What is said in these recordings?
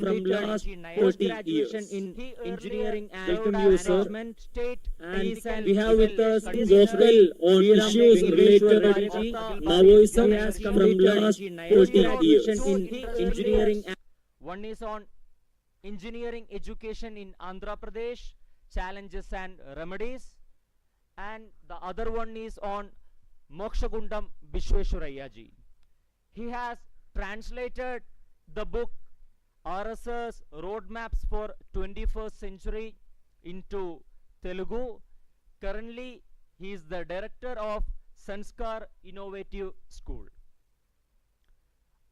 from last 40 years. in engineering and Welcome you, sir. state, And and we have with us condition, gospel on Sriram issues related to Raji, Maoism from last 40 years. in engineering and one is on engineering education in Andhra Pradesh, challenges and remedies, and the other one is on Mokshagundam Vishweshwaraya ji. He has translated the book RSS Roadmaps for 21st Century into Telugu. Currently, he is the director of Sanskar Innovative School.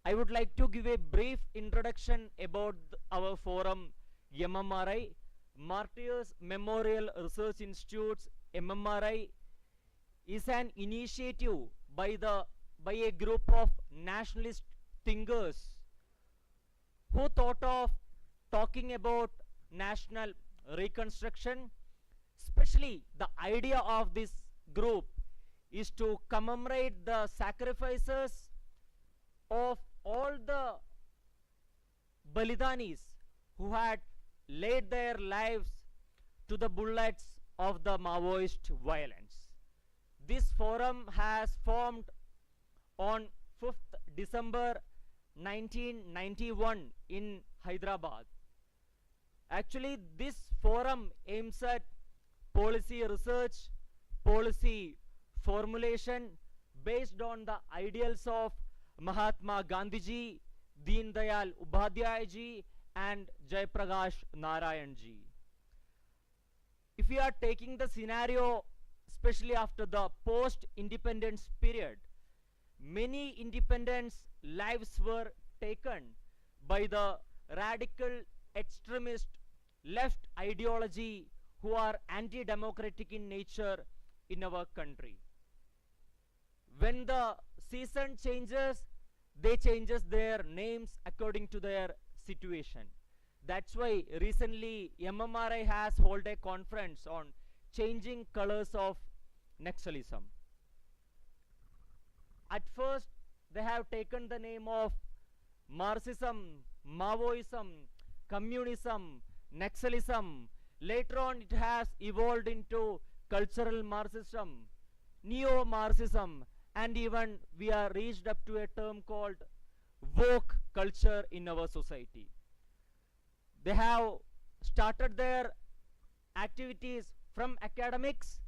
I would like to give a brief introduction about our forum MMRI, Martyrs Memorial Research Institutes MMRI is an initiative by the by a group of nationalist thinkers who thought of talking about national reconstruction especially the idea of this group is to commemorate the sacrifices of all the Balidanis who had laid their lives to the bullets of the Maoist violence. This forum has formed on 5th December 1991 in Hyderabad. Actually, this forum aims at policy research, policy formulation based on the ideals of Mahatma Gandhiji, Deen Dayal Upadhyay ji, and Jayaprakash Narayan ji. If we are taking the scenario, especially after the post independence period, many independence lives were taken by the radical extremist left ideology who are anti democratic in nature in our country. When the season changes they changes their names according to their situation. That's why recently mmri has held a conference on changing colors of naxalism at first they have taken the name of marxism maoism communism naxalism later on it has evolved into cultural marxism neo marxism and even we are reached up to a term called woke culture in our society. They have started their activities from academics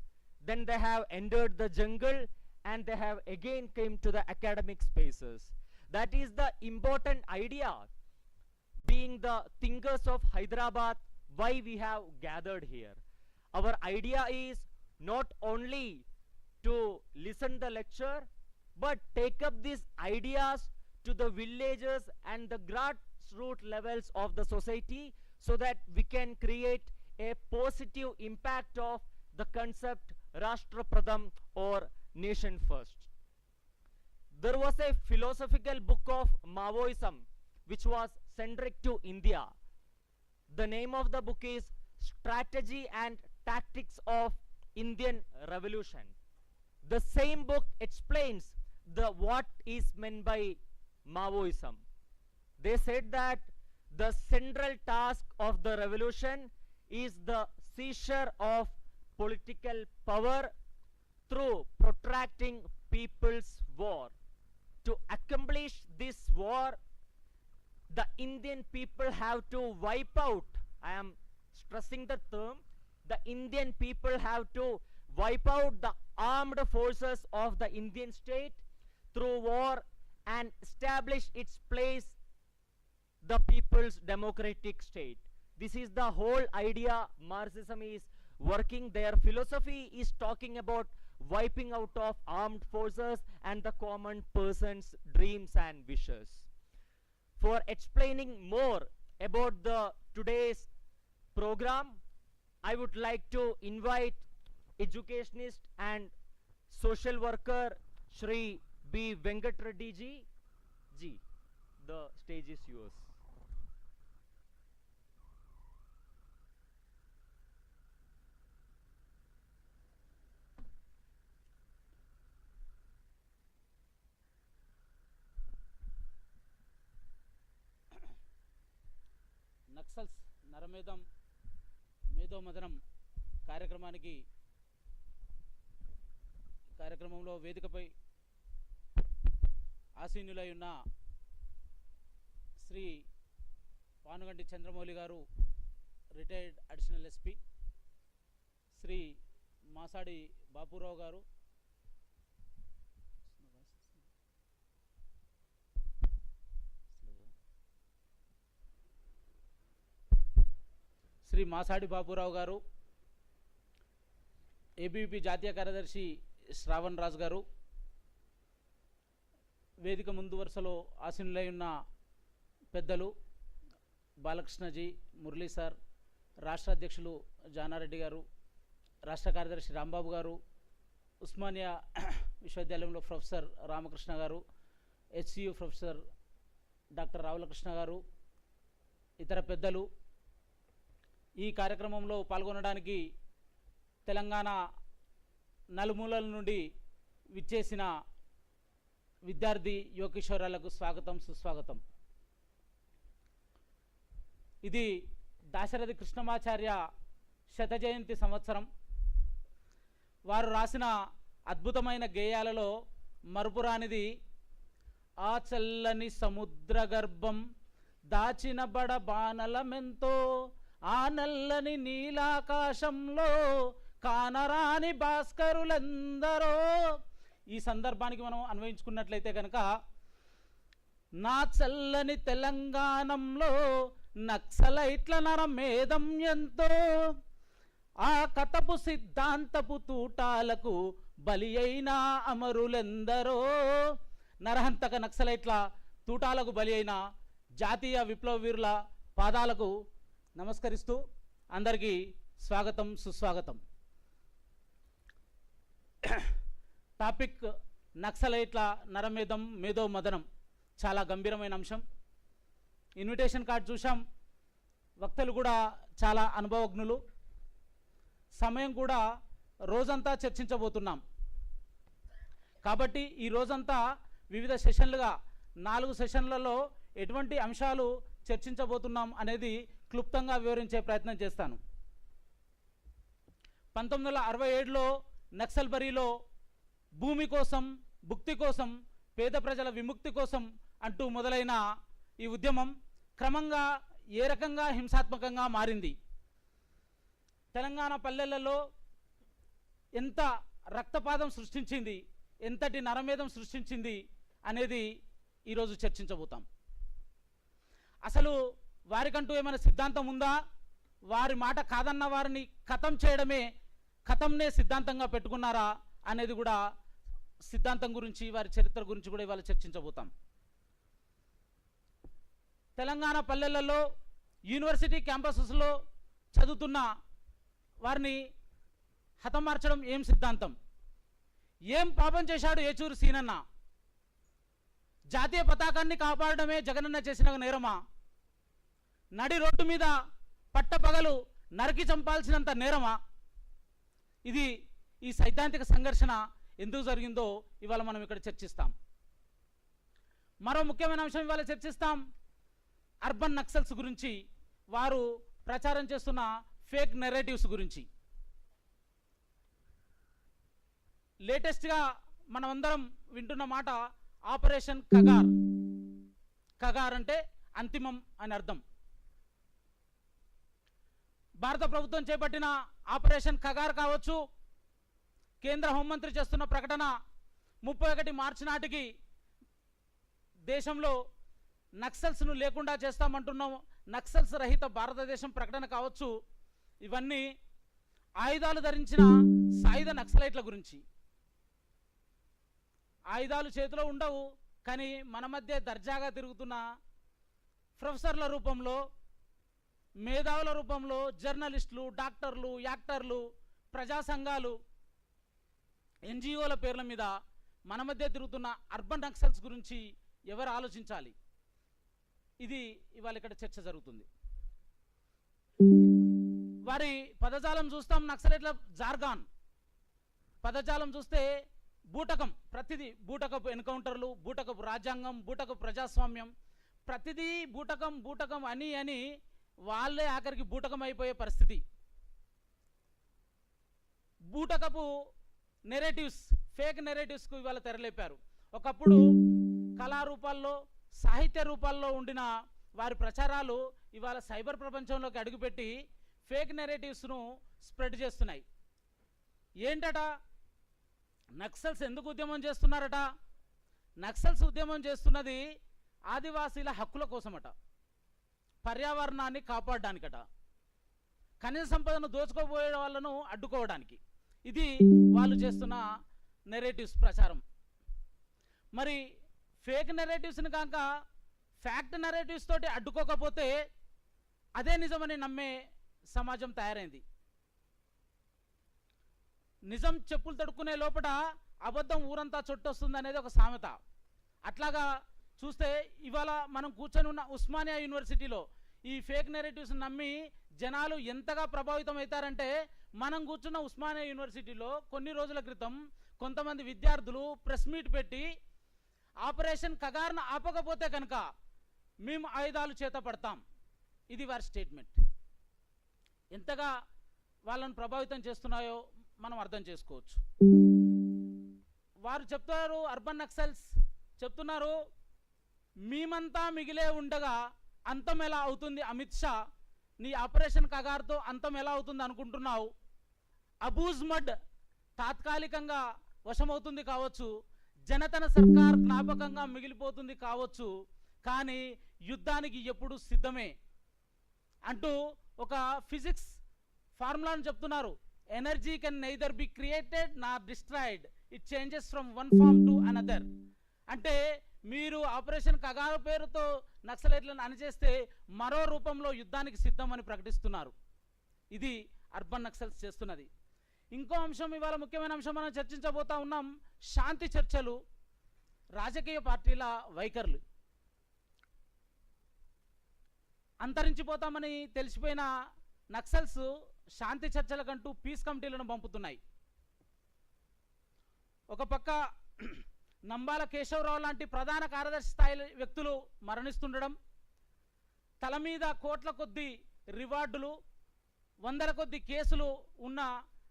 then they have entered the jungle and they have again came to the academic spaces. That is the important idea being the thinkers of hyderabad why we have gathered here. Our idea is not only to listen the lecture but take up these ideas to the villages and the grassroots levels of the society so that we can create a positive impact of the concept rashtra pradham or nation first. There was a philosophical book of maoism which was centric to india. The name of the book is strategy and tactics of indian revolution. The same book explains the what is meant by maoism. They said that the central task of the revolution is the seizure of political power through protracting people's war. To accomplish this war the indian people have to wipe out i am stressing the term the indian people have to wipe out the armed forces of the indian state through war and establish its place the people's democratic state. This is the whole idea marxism is working. Their philosophy is talking about wiping out of armed forces and the common person's dreams and wishes. For explaining more about the today's program i would like to invite educationist and social worker shri b. Venkat reddy ji ji the stage is yours Naxals నరమేధం మేధోమదనం కార్యక్రమానికి కార్యక్రమంలో వేదికపై ఆసీనులై ఉన్న Shri Panuganti Chandramouli garu retired additional SP Shri Masadi Bapurao garu Shri Masadi Baburao గారు ABP జాతీయ కార్యదర్శి శ్రావణ్ రాజు గారు వేదిక ముందు వరుసలో ఆసీనులై ఉన్న పెద్దలు బాలకృష్ణజీ మురళీ సార్ రాష్ట్ర అధ్యక్షులు జానారెడ్డి గారు రాష్ట్ర కార్యదర్శి రాంబాబు గారు ఉస్మానియా విశ్వవిద్యాలయంలో ప్రొఫెసర్ రామకృష్ణ గారు హెచ్సియు ప్రొఫెసర్ డాక్టర్ రావులకృష్ణ గారు ఇతర పెద్దలు ఈ కార్యక్రమంలో పాల్గొనడానికి తెలంగాణ నలుమూలల నుండి విచ్చేసిన విద్యార్థి యువకిషోరాలకు స్వాగతం సుస్వాగతం. ఇది దాశరథి కృష్ణమాచార్య శత జయంతి సంవత్సరం. వారు రాసిన అద్భుతమైన గేయాలలో మరుపురానిది ఆ చల్లని సముద్ర గర్భం దాచిన బడ బాణలమెంతో ఆ నల్లని నీలాకాశంలో కానరాని భాస్కరులందరో. ఈ సందర్భానికి మనం అన్వయించుకున్నట్లయితే కనుక నా చల్లని తెలంగాణంలో నక్సలైట్ల నరమేధం ఎంతో. ఆ కథపు సిద్ధాంతపు తూటాలకు బలి అయిన అమరులెందరో. నరహంతక నక్సలైట్ల తూటాలకు బలి అయిన జాతీయ విప్లవ వీరుల పాదాలకు నమస్కరిస్తూ అందరికీ స్వాగతం సుస్వాగతం. టాపిక్ నక్సలైట్ల నరమేధం మేధో మదనం. చాలా గంభీరమైన అంశం. ఇన్విటేషన్ కార్డ్ చూసాం వక్తలు కూడా చాలా అనుభవజ్ఞులు. సమయం కూడా రోజంతా చర్చించబోతున్నాం. కాబట్టి ఈ రోజంతా వివిధ సెషన్లుగా నాలుగు సెషన్లలో ఎటువంటి అంశాలు చర్చించబోతున్నాం అనేది క్లుప్తంగా వివరించే ప్రయత్నం చేస్తాను. పంతొమ్మిది వందల అరవై ఏడులో నక్సల్బరీలో భూమి కోసం భుక్తి కోసం పేద ప్రజల విముక్తి కోసం అంటూ మొదలైన ఈ ఉద్యమం క్రమంగా ఏ రకంగా హింసాత్మకంగా మారింది? తెలంగాణ పల్లెలలో ఎంత రక్తపాతం సృష్టించింది? ఎంతటి నరమేధం సృష్టించింది? అనేది ఈరోజు చర్చించబోతాం. అసలు వారికంటూ ఏమైనా సిద్ధాంతం ఉందా? వారి మాట కాదన్న వారిని కథం చేయడమే కథంనే సిద్ధాంతంగా పెట్టుకున్నారా అనేది కూడా సిద్ధాంతం గురించి వారి చరిత్ర గురించి కూడా ఇవాళ చర్చించబోతాం. తెలంగాణ పల్లెలలో యూనివర్సిటీ క్యాంపసెస్లో చదువుతున్న వారిని హతమార్చడం ఏం సిద్ధాంతం? ఏం పాపం చేశాడు ఏచూరు సీనన్న? జాతీయ పతాకాన్ని కాపాడడమే జగనన్న చేసిన నేరమా? నడి రోడ్డు మీద పట్టపగలు నరికి చంపాల్సినంత నేరమా? ఇది ఈ సైద్ధాంతిక సంఘర్షణ ఎందుకు జరిగిందో ఇవాళ మనం ఇక్కడ చర్చిస్తాం. మరో ముఖ్యమైన అంశం ఇవాళ చర్చిస్తాం. అర్బన్ నక్సల్స్ గురించి వారు ప్రచారం చేస్తున్న ఫేక్ నెరేటివ్స్ గురించి. లేటెస్ట్గా మనమందరం వింటున్న మాట ఆపరేషన్ కగార్. కగార్ అంటే అంతిమం అని అర్థం. భారత ప్రభుత్వం చేపట్టిన ఆపరేషన్ కగార్ కావచ్చు కేంద్ర హోంమంత్రి చేస్తున్న ప్రకటన ముప్పై ఒకటి మార్చి నాటికి దేశంలో నక్సల్స్ను లేకుండా చేస్తామంటున్నాం. నక్సల్స్ రహిత భారతదేశం ప్రకటన కావచ్చు. ఇవన్నీ ఆయుధాలు ధరించిన సాయుధ నక్సలైట్ల గురించి. ఆయుధాలు చేతిలో ఉండవు కానీ మన మధ్య దర్జాగా తిరుగుతున్న ప్రొఫెసర్ల రూపంలో మేధావుల రూపంలో జర్నలిస్టులు డాక్టర్లు యాక్టర్లు ప్రజా సంఘాలు ఎన్జిఓల పేర్ల మీద మన మధ్య తిరుగుతున్న అర్బన్ నక్సల్స్ గురించి ఎవరు ఆలోచించాలి? ఇది ఇవాళ ఇక్కడ చర్చ జరుగుతుంది. వారి పదజాలం చూస్తాం నక్సలెట్ల జార్గాన్ పదజాలం చూస్తే బూటకం ప్రతిదీ బూటకపు ఎన్కౌంటర్లు బూటకపు రాజ్యాంగం బూటకపు ప్రజాస్వామ్యం. ప్రతిదీ బూటకం బూటకం అని అని వాళ్ళే ఆఖరికి బూటకం అయిపోయే పరిస్థితి. బూటకపు నెరేటివ్స్ ఫేక్ నెరేటివ్స్కు ఇవాళ తెరలేపారు. ఒకప్పుడు కళారూపాల్లో సాహిత్య రూపాల్లో ఉండిన వారి ప్రచారాలు ఇవాళ సైబర్ ప్రపంచంలోకి అడుగుపెట్టి ఫేక్ నెరేటివ్స్ను స్ప్రెడ్ చేస్తున్నాయి. ఏంటట? నక్సల్స్ ఎందుకు ఉద్యమం చేస్తున్నారట? నక్సల్స్ ఉద్యమం చేస్తున్నది ఆదివాసీల హక్కుల కోసమట. పర్యావరణాన్ని కాపాడడానికట. ఖనిజ సంపదను దోచుకోబోయే వాళ్ళను అడ్డుకోవడానికి. ఇది వాళ్ళు చేస్తున్న నెరేటివ్స్ ప్రచారం. మరి ఫేక్ నెరేటివ్స్ని కాక ఫ్యాక్ట్ నెరేటివ్స్ తోటి అడ్డుకోకపోతే అదే నిజమని నమ్మే సమాజం తయారైంది. నిజం చెప్పులు తడుక్కునే లోపల అబద్ధం ఊరంతా చుట్టొస్తుంది అనేది ఒక సామెత. అట్లాగా చూస్తే ఇవాళ మనం కూర్చొని ఉన్న ఉస్మానియా యూనివర్సిటీలో ఈ ఫేక్ నెరేటివ్స్ నమ్మి జనాలు ఎంతగా ప్రభావితం అవుతారంటే మనం కూర్చున్న ఉస్మానియా యూనివర్సిటీలో కొన్ని రోజుల క్రితం కొంతమంది విద్యార్థులు ప్రెస్ మీట్ పెట్టి ఆపరేషన్ కగార్ను ఆపకపోతే కనుక మేము ఆయుధాలు చేత పడతాం. ఇది వారి స్టేట్మెంట్. ఎంతగా వాళ్ళను ప్రభావితం చేస్తున్నాయో మనం అర్థం చేసుకోవచ్చు. వారు చెప్తున్నారు అర్బన్ నక్సల్స్ చెప్తున్నారు మేమంతా మిగిలే ఉండగా అంతం ఎలా అవుతుంది అమిత్ షా? నీ ఆపరేషన్ కగార్తో అంతం ఎలా అవుతుంది అనుకుంటున్నావు? అబూజ్ మడ్ తాత్కాలికంగా వశమవుతుంది కావచ్చు జనతన సర్కార్ జ్ఞాపకంగా మిగిలిపోతుంది కావచ్చు కానీ యుద్ధానికి ఎప్పుడు సిద్ధమే అంటూ ఒక ఫిజిక్స్ ఫార్ములాను చెప్తున్నారు. Energy can neither be created nor destroyed. It changes from one form to another. అంటే మీరు ఆపరేషన్ కగారు పేరుతో నక్సలైట్లను అణిచేస్తే మరో రూపంలో యుద్ధానికి సిద్ధమని ప్రకటిస్తున్నారు. ఇది అర్బన్ నక్సల్స్ చేస్తున్నది. ఇంకో అంశం ఇవాళ ముఖ్యమైన అంశం మనం చర్చించబోతా ఉన్నాం శాంతి చర్చలు రాజకీయ పార్టీల వైఖరులు. అంతరించిపోతామని తెలిసిపోయిన నక్సల్స్ శాంతి చర్చలకంటూ పీస్ కమిటీలను పంపుతున్నాయి. ఒక పక్క నంబాల కేశవరావు లాంటి ప్రధాన కార్యదర్శి స్థాయి వ్యక్తులు మరణిస్తుండడం తల మీద కోట్ల కొద్ది రివార్డులు వందల కొద్ది కేసులు ఉన్న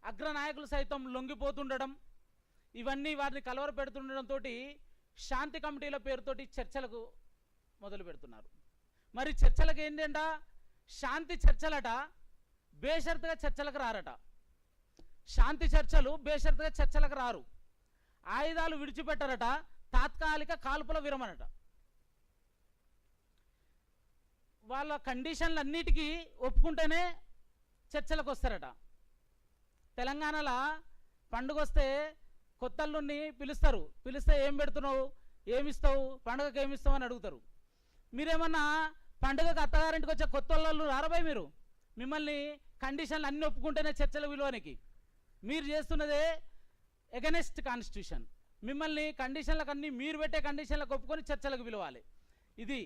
అగ్రనాయకులు సైతం లొంగిపోతుండడం ఇవన్నీ వారిని కలవర పెడుతుండడంతో శాంతి కమిటీల పేరుతోటి చర్చలకు మొదలు పెడుతున్నారు. మరి చర్చలకు ఏంటంట? శాంతి చర్చలట బేషరతుగా చర్చలకు రారట. శాంతి చర్చలు బేషరతుగా చర్చలకు రారు. ఆయుధాలు విడిచిపెట్టారట తాత్కాలిక కాల్పుల విరమనట వాళ్ళ కండిషన్లు అన్నిటికీ ఒప్పుకుంటేనే చర్చలకు వస్తారట తెలంగాణలో పండుగ వస్తే కొత్తల్లుని పిలుస్తారు. పిలిస్తే ఏం పెడుతున్నావు? ఏమిస్తావు? పండుగకు ఏమిస్తావు అని అడుగుతారు. మీరేమన్నా పండుగకు అత్తగారింటికి వచ్చే కొత్త వాళ్ళు రారబాయ్ మీరు? మిమ్మల్ని కండిషన్లు అన్నీ ఒప్పుకుంటేనే చర్చల విలువనికి. మీరు చేస్తున్నదే ఎగనెస్ట్ కాన్స్టిట్యూషన్ మిమ్మల్ని కండిషన్లకు అన్ని మీరు పెట్టే కండిషన్లకు ఒప్పుకొని చర్చలకు పిలవాలి. ఇది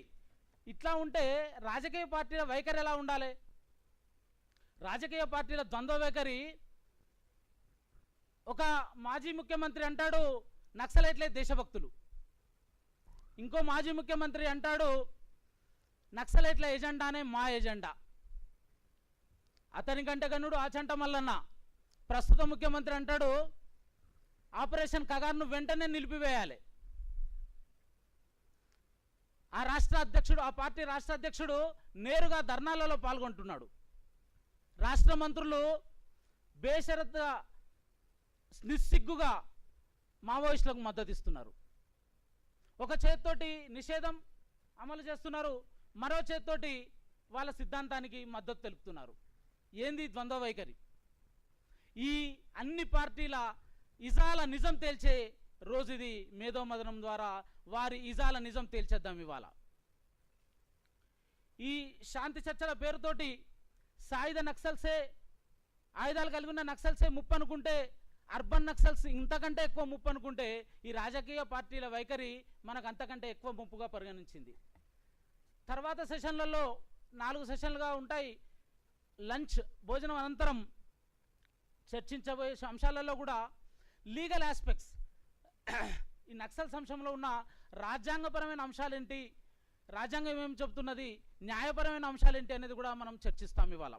ఇట్లా ఉంటే రాజకీయ పార్టీల వైఖరి ఎలా ఉండాలి? రాజకీయ పార్టీల ద్వంద్వ వైఖరి ఒక మాజీ ముఖ్యమంత్రి అంటాడు నక్సలైట్లే దేశభక్తులు. ఇంకో మాజీ ముఖ్యమంత్రి అంటాడు నక్సలైట్ల ఎజెండానే మా ఎజెండా. అతని కంటే కన్నుడు ఆచంట మల్లన్న. ప్రస్తుత ముఖ్యమంత్రి అంటాడు ఆపరేషన్ కగార్ను వెంటనే నిలిపివేయాలి. ఆ రాష్ట్ర అధ్యక్షుడు ఆ పార్టీ రాష్ట్ర అధ్యక్షుడు నేరుగా ధర్నాలలో పాల్గొంటున్నాడు. రాష్ట్ర మంత్రులు బేషరత్గా నిస్సిగ్గుగా మావోయిస్టులకు మద్దతిస్తున్నారు ఒక చేత్తోటి నిషేధం అమలు చేస్తున్నారు మరో చేత్తోటి వాళ్ళ సిద్ధాంతానికి మద్దతు తెలుపుతున్నారు. ఏంది ద్వంద్వ వైఖరి? ఈ అన్ని పార్టీల ఇజాల నిజం తేల్చే రోజు ఇది మేధోమదనం ద్వారా వారి ఇజాల నిజం తేల్చేద్దాం ఇవాళ. ఈ శాంతి చర్చల పేరుతోటి సాయుధ నక్సల్సే ఆయుధాలు కలిగి ఉన్న నక్సల్సే ముప్పు అనుకుంటే అర్బన్ నక్సల్స్ ఇంతకంటే ఎక్కువ ముప్పు అనుకుంటే ఈ రాజకీయ పార్టీల వైఖరి మనకు అంతకంటే ఎక్కువ ముప్పుగా పరిగణించింది. తర్వాత సెషన్లలో నాలుగు సెషన్లుగా ఉంటాయి. లంచ్ భోజనం అనంతరం చర్చించబోయే అంశాలలో కూడా లీగల్ ఆస్పెక్ట్స్ ఈ నక్సల్స్ అంశంలో ఉన్న రాజ్యాంగపరమైన అంశాలేంటి? రాజ్యాంగం ఏం చెబుతున్నది? న్యాయపరమైన అంశాలు ఏంటి అనేది కూడా మనం చర్చిస్తాం ఇవాళ.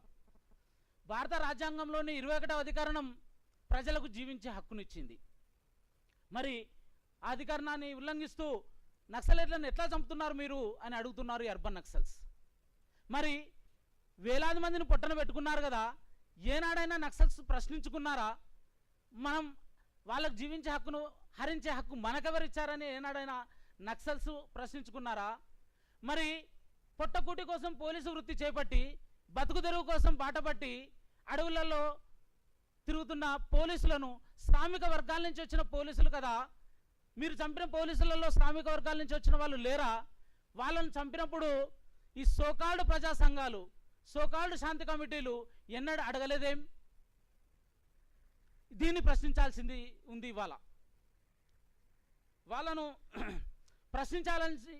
భారత రాజ్యాంగంలోని ఇరవై ఒకటవ అధికరణం ప్రజలకు జీవించే హక్కునిచ్చింది. మరి ఆ అధికరణాన్ని ఉల్లంఘిస్తూ నక్సలైట్లను ఎట్లా చంపుతున్నారు మీరు అని అడుగుతున్నారు ఈ అర్బన్ నక్సల్స్. మరి వేలాది మందిని పొట్టన పెట్టుకున్నారు కదా? ఏనాడైనా నక్సల్స్ ప్రశ్నించుకున్నారా? మనం వాళ్ళకు జీవించే హక్కును హరించే హక్కు మనకెవరిచ్చారని ఏనాడైనా నక్సల్స్ ప్రశ్నించుకున్నారా? మరి పొట్టకూటి కోసం పోలీసు వృత్తి చేపట్టి బతుకు తెరువు కోసం బాటపట్టి అడవులలో తిరుగుతున్న పోలీసులను శ్రామిక వర్గాల నుంచి వచ్చిన పోలీసులు కదా? మీరు చంపిన పోలీసులలో శ్రామిక వర్గాల నుంచి వచ్చిన వాళ్ళు లేరా? వాళ్ళని చంపినప్పుడు ఈ సోకాల్డ్ ప్రజా సంఘాలు సోకాల్డ్ శాంతి కమిటీలు ఎన్నడూ అడగలేదేం? దీన్ని ప్రశ్నించాల్సింది ఉంది ఇవాళ. వాళ్ళను ప్రశ్నించాలని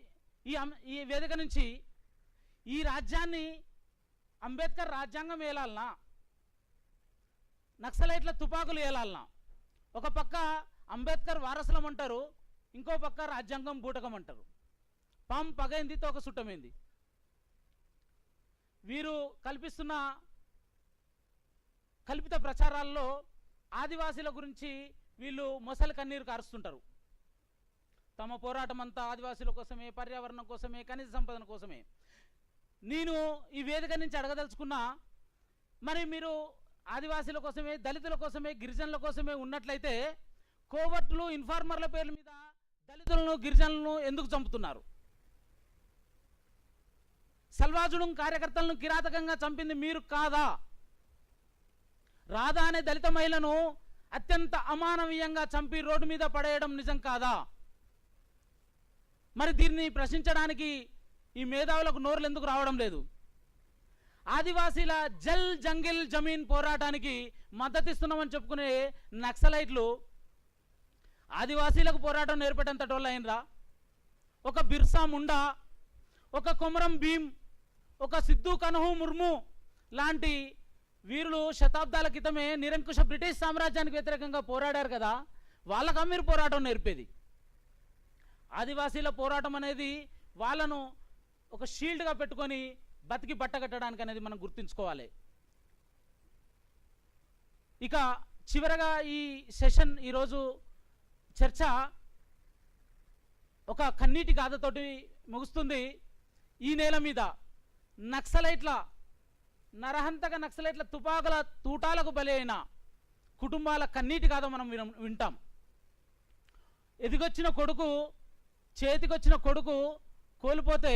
ఈ ఈ వేదిక నుంచి ఈ రాజ్యాన్ని అంబేద్కర్ రాజ్యాంగం ఏలాలనా? నక్సలైట్ల తుపాకులు ఏలాలనా? ఒక పక్క అంబేద్కర్ వారసులం అంటారు ఇంకో పక్క రాజ్యాంగం బూటకం అంటారు. పాము పగైంది తోక సుట్టమైంది. వీరు కల్పిస్తున్న కల్పిత ప్రచారాల్లో ఆదివాసీల గురించి వీళ్ళు మొసలి కన్నీరు కారుస్తుంటారు. తమ పోరాటం అంతా ఆదివాసీల కోసమే పర్యావరణం కోసమే ఖనిజ సంపదన కోసమే. నేను ఈ వేదిక నుంచి అడగదలుచుకున్నా మరి మీరు ఆదివాసీల కోసమే దళితుల కోసమే గిరిజనుల కోసమే ఉన్నట్లయితే కోవట్లు ఇన్ఫార్మర్ల పేర్ల మీద దళితులను గిరిజనులను ఎందుకు చంపుతున్నారు? సల్వాజుడు కార్యకర్తలను కిరాతకంగా చంపింది మీరు కాదా? రాధా అనే దళిత మహిళను అత్యంత అమానవీయంగా చంపి రోడ్డు మీద పడేయడం నిజం కాదా? మరి దీన్ని ప్రశ్నించడానికి ఈ మేధావులకు నోర్లు ఎందుకు రావడం లేదు? ఆదివాసీల జల్ జంగిల్ జమీన్ పోరాటానికి మద్దతిస్తున్నామని చెప్పుకునే నక్సలైట్లు ఆదివాసీలకు పోరాటం నేర్పేటంత టోళ్ళు అయినరా ఒక బిర్సా ముండా ఒక కొమరం భీం ఒక సిద్ధు కనుహు ముర్ము లాంటి వీరులు శతాబ్దాల క్రితమే నిరంకుశ బ్రిటిష్ సామ్రాజ్యానికి వ్యతిరేకంగా పోరాడారు కదా. వాళ్ళకా మీరు పోరాటం నేర్పేది. ఆదివాసీల పోరాటం అనేది వాళ్ళను ఒక షీల్డ్గా పెట్టుకొని బతికి బట్టగట్టడానికి అనేది మనం గుర్తుంచుకోవాలి. ఇక చివరగా ఈ సెషన్ ఈరోజు చర్చ ఒక కన్నీటి గాథతోటి ముగుస్తుంది. ఈ నేల మీద నక్సలైట్ల నరహంతక నక్సలైట్ల తుపాకుల తూటాలకు బలి అయిన కుటుంబాల కన్నీటి కాదో మనం విన వింటాం. ఎదిగొచ్చిన కొడుకు చేతికొచ్చిన కొడుకు కోల్పోతే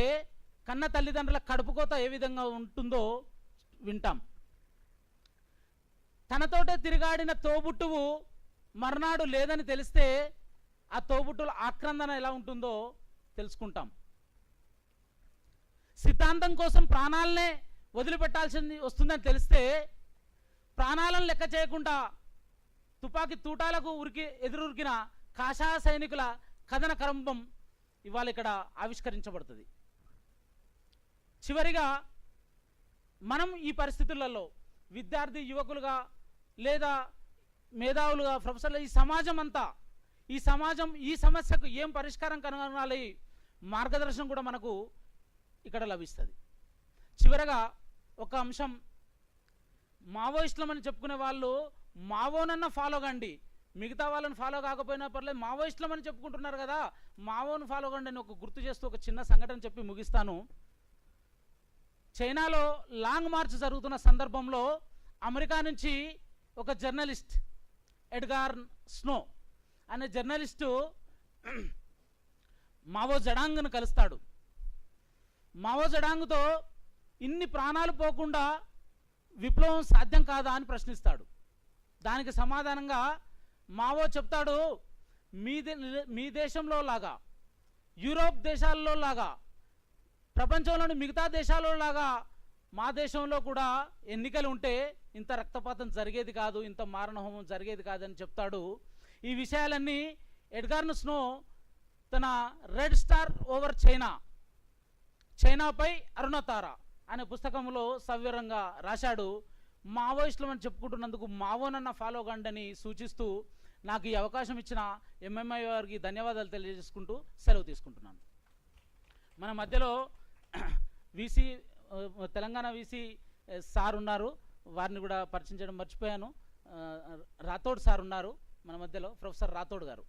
కన్న తల్లిదండ్రుల కడుపుకోత ఏ విధంగా ఉంటుందో వింటాం. తనతోటే తిరిగాడిన తోబుట్టువు మర్నాడు లేదని తెలిస్తే ఆ తోబుట్టుల ఆక్రందన ఎలా ఉంటుందో తెలుసుకుంటాం. సిద్ధాంతం కోసం ప్రాణాలనే వదిలిపెట్టాల్సింది వస్తుందని తెలిస్తే ప్రాణాలను లెక్క చేయకుండా తుపాకీ తూటాలకు ఉరికి ఎదురురికిన కాషాయ సైనికుల కథన కరంబం ఇవాళ ఇక్కడ ఆవిష్కరించబడుతుంది. చివరిగా మనం ఈ పరిస్థితులలో విద్యార్థి యువకులుగా లేదా మేధావులుగా ప్రొఫెసర్లు ఈ సమాజం అంతా ఈ సమాజం ఈ సమస్యకు ఏం పరిష్కారం కనుగొనాలి మార్గదర్శనం కూడా మనకు ఇక్కడ లభిస్తుంది. చివరగా ఒక అంశం. మావోయిస్టులమని చెప్పుకునే వాళ్ళు మావోనన్న ఫాలో కండి. మిగతా వాళ్ళని ఫాలో కాకపోయినా పర్లేదు మావోయిస్టులమని చెప్పుకుంటున్నారు కదా మావోను ఫాలో కండి అని ఒక గుర్తు చేస్తూ ఒక చిన్న సంఘటన చెప్పి ముగిస్తాను. చైనాలో లాంగ్ మార్చ్ జరుగుతున్న సందర్భంలో అమెరికా నుంచి ఒక జర్నలిస్ట్ ఎడ్గార్ స్నో అనే జర్నలిస్టు మావో జడాంగ్ను కలుస్తాడు. మావో జడాంగ్తో ఇన్ని ప్రాణాలు పోకుండా విప్లవం సాధ్యం కాదా అని ప్రశ్నిస్తాడు. దానికి సమాధానంగా మావో చెప్తాడు మీ దే- మీ దేశంలో లాగా యూరోప్ దేశాల్లో లాగా ప్రపంచంలోని మిగతా దేశాల్లో లాగా మా దేశంలో కూడా ఎన్నికలు ఉంటే ఇంత రక్తపాతం జరిగేది కాదు ఇంత మారణహోమం జరిగేది కాదని చెప్తాడు. ఈ విషయాలన్నీ ఎడ్గార్న్ స్నో తన రెడ్ స్టార్ ఓవర్ చైనా చైనాపై అరుణతార అనే పుస్తకంలో సవివరంగా రాశాడు. మావోయిస్టులం అని చెప్పుకుంటున్నందుకు మావోనన్న ఫాలో కండని సూచిస్తూ నాకు ఈ అవకాశం ఇచ్చిన ఎంఎంఐ వారికి ధన్యవాదాలు తెలియజేసుకుంటూ సెలవు తీసుకుంటున్నాను. మన మధ్యలో వీసీ తెలంగాణ వీసీ సార్ ఉన్నారు. వారిని కూడా పరిచయం చేయడం మర్చిపోయాను. రాథోడ్ సార్ ఉన్నారు మన మధ్యలో ప్రొఫెసర్ రాథోడ్ గారు.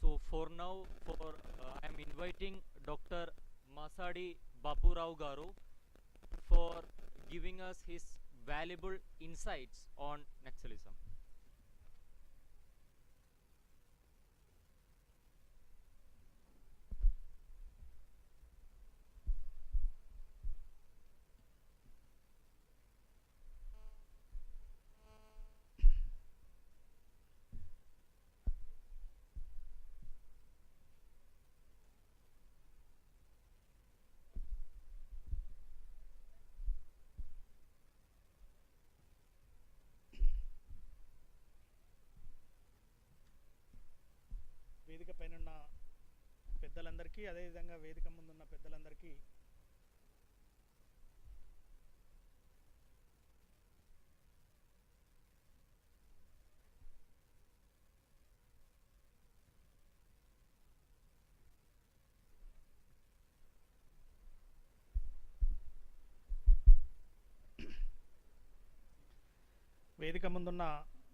So for now, for uh, I am inviting Dr. Masadi Bapurao Garu for giving us his valuable insights on Naxalism. పెద్దలందరికీ అదేవిధంగా వేదిక ముందున్న పెద్దలందరికీ వేదిక ముందున్న